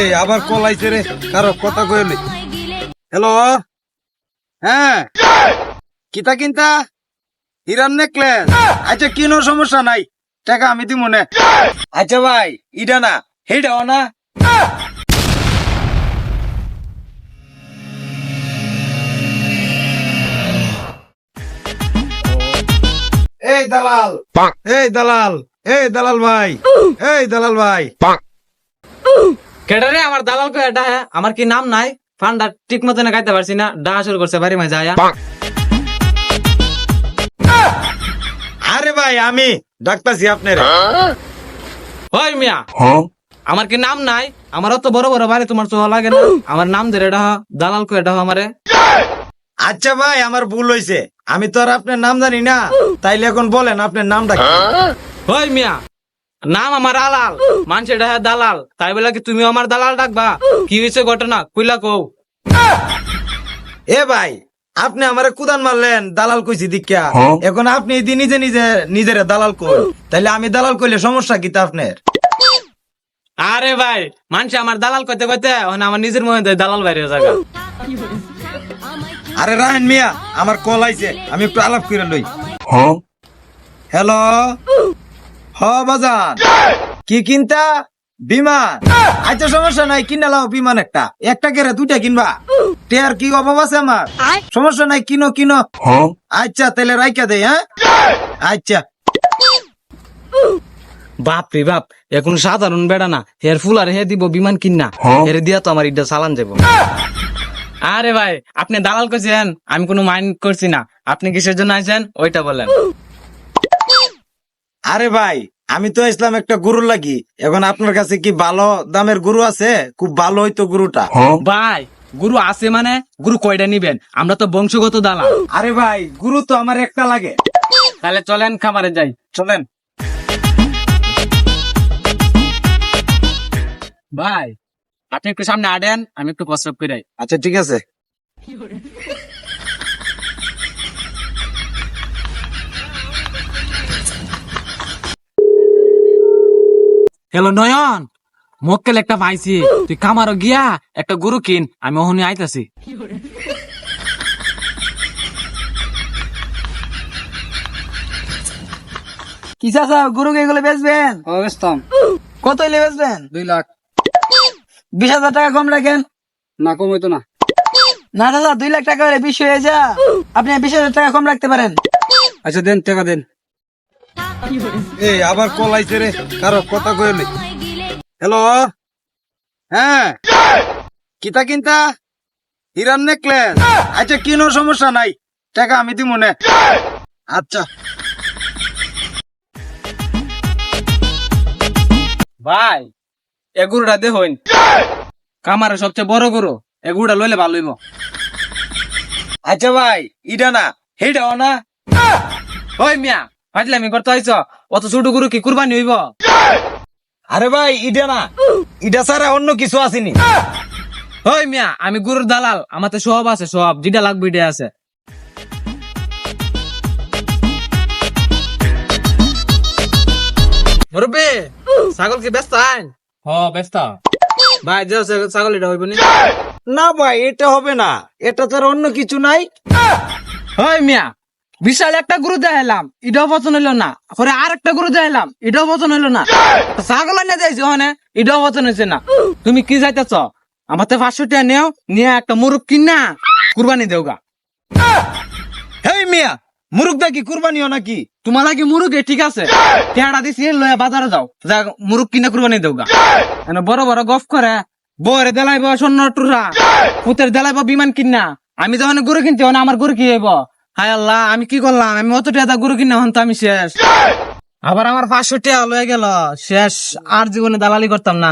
এই আবার কল আইছে রে। কারও কথা কইলি হ্যালো হ্যাঁ? কিতা কিনতা? হিরান নেকলেস আচ্ছা কিনো সমস্যা নাই। টাকা আমি দিব মনে আচ্ছা ভাই ইডা না। হেডাও না। এই দালাল। এই দালাল। এই দালাল ভাই। এই দালাল ভাই। আমার দালাল কো এটা হ্যাঁ? আমার কি নাম নাই? ফান্ডা ঠিক মতো না খাইতে পারছি না ডাহা শুরু করছে বাড়ি আরে ভাই আমি ডাক্তারছি আপনার। ওই মিয়া আমার কি নাম নাই? আমার অত বড় বড় বাড়ি তোমার চোখ লাগে না? আমার নাম ধরে এটা দালাল কো এটা হ আমারে। আচ্ছা ভাই আমার ভুল হয়েছে আমি তো আর আপনার নাম জানি না। তাইলে এখন বলেন আপনার নামটা কি? ওই মিয়া নাম আমার আলাল। মানুষ এটা হ্যাঁ দালাল। তাই বলে কি তুমি আমার দালাল ডাকবা? কি হয়েছে ঘটনা? কইলা কও। এ ভাই আপনি আমারে কুদান মারলেন দালাল কইছি দীক্ষা। এখন আপনি যদি নিজে নিজে নিজের দালাল কই তাইলে আমি দালাল কইলে সমস্যা কি তা আপনার? আরে ভাই মানুষ আমার দালাল কইতে কইতে এখন আমার নিজের মনে হয় দালাল বাইরে জায়গা আরে রাহেন মিয়া আমার কল আইছে আমি একটু আলাপ করে লই। হ্যালো? হ বাজান। কি কিনতা? বিমান। আচ্ছা সমস্যা নাই কিনা লাও বিমান একটা। একটা কেরে দুইটা কিনবা। টেয়ার কি অভাব আছে আমার? সমস্যা নাই কিনো কিনো। আচ্ছা তাহলে রাইকা দেই হ্যাঁ? আচ্ছা। বাপ রে বাপ এখন সাধারণ বেড়া না। হের ফুল আর হে দিব বিমান কিনা হের দিয়া তো আমার ইটা চালান যাব আরে ভাই আপনি দালাল করছেন আমি কোনো মাইন্ড করছি না। আপনি কিসের জন্য আইছেন ওইটা বলেন। আরে ভাই আমি তো ইসলাম একটা গরু লাগি। এখন আপনার কাছে কি ভালো দামের গরু আছে? খুব ভালো হইতো গরুটা। ভাই গুরু আছে মানে? গুরু কয়টা নিবেন? আমরা তো বংশগত দালা আরে ভাই গুরু তো আমার একটা লাগে। তাহলে চলেন খামারে যাই। চলেন। ভাই আপনি একটু সামনে আডেন আমি একটু প্রস্রাব করে আচ্ছা ঠিক আছে। হ্যালো নয়ন মক্কেল একটা পাইছি। তুই কামারও গিয়া একটা গরু কিন আমি ওহনি আইতাছি। কি চাচা গরুকে এগুলো বেচবেন? বেচতাম। কত হইলে বেচবেন? দুই লাখ। বিশ হাজার টাকা কম রাখেন। না কম হইতো না। না দাদা দুই লাখ টাকা হলে বিশ হয়ে যা। আপনি বিশ হাজার টাকা কম রাখতে পারেন। আচ্ছা দেন টাকা দেন। এই, আবার কল আইছে রে, কারও কথা কইলি হ্যালো হ্যাঁ? কিতা কিনতা? হিরান নেকলেস? আচ্ছা কিনো সমস্যা নাই। টাকা আমি দিব মনে আচ্ছা। ভাই, এ গরুটা দেখুন। কামারে সবচেয়ে বড় গরু, এ লইলে ভালো হইব। আচ্ছা ভাই, ইডা না হেডাও না। ওই মিয়া আমি করতে আইছ? অত ছোট গরু কি কুরবানি হইব? আরে ভাই ইডা না। ইডা ছাড়া অন্য কিছু আসেনি। ওই মিয়া আমি গরুর দালাল। আমার তো সব আছে সব। যেটা লাগবে এটা আছে। মুরব্বি ছাগল কি ব্যস্ত আইন? হ ব্যস্ত। ভাই যাও ছাগল- এটা হইব নি? না ভাই এটা হবে না। এটা ছাড়া অন্য কিছু নাই। ওই মিয়া বিশাল একটা গরু দেখাইলাম এটাও পছন্দ হইল না। পরে আর একটা গরু দেখাইলাম এটাও পছন্দ হইল না। ছাগল এনে দিয়েছি ওখানে, এটাও পছন্দ হয়েছে না। তুমি কি যাইতেছ? আমার তো পাঁচশো টাকা নেও, নিয়ে একটা মুরুখ কিনা, কুরবানি দেওগা। হেই মিয়া মুরুগদা কি কুরবানিও নাকি? তোমার লাগে মুরুখ ঠিক আছে। টেহাটা দিছি, লয়া বাজারে যাও। যা মুরুখ কিনা, কুরবানি দেওগা। বড় বড় গফ করে বরে দেলাইব স্বর্ণ টুরা পুতের দেলাইব বিমান কিনা। আমি যখন গরু কিনতে আমার গরু কি হইব? হায় আল্লাহ আমি কি করলাম? আমি অত টাকা গরু কিনা হন তো আমি শেষ। আবার আমার পাঁচশো টাকা লয়ে গেল। শেষ আর জীবনে দালালি করতাম না।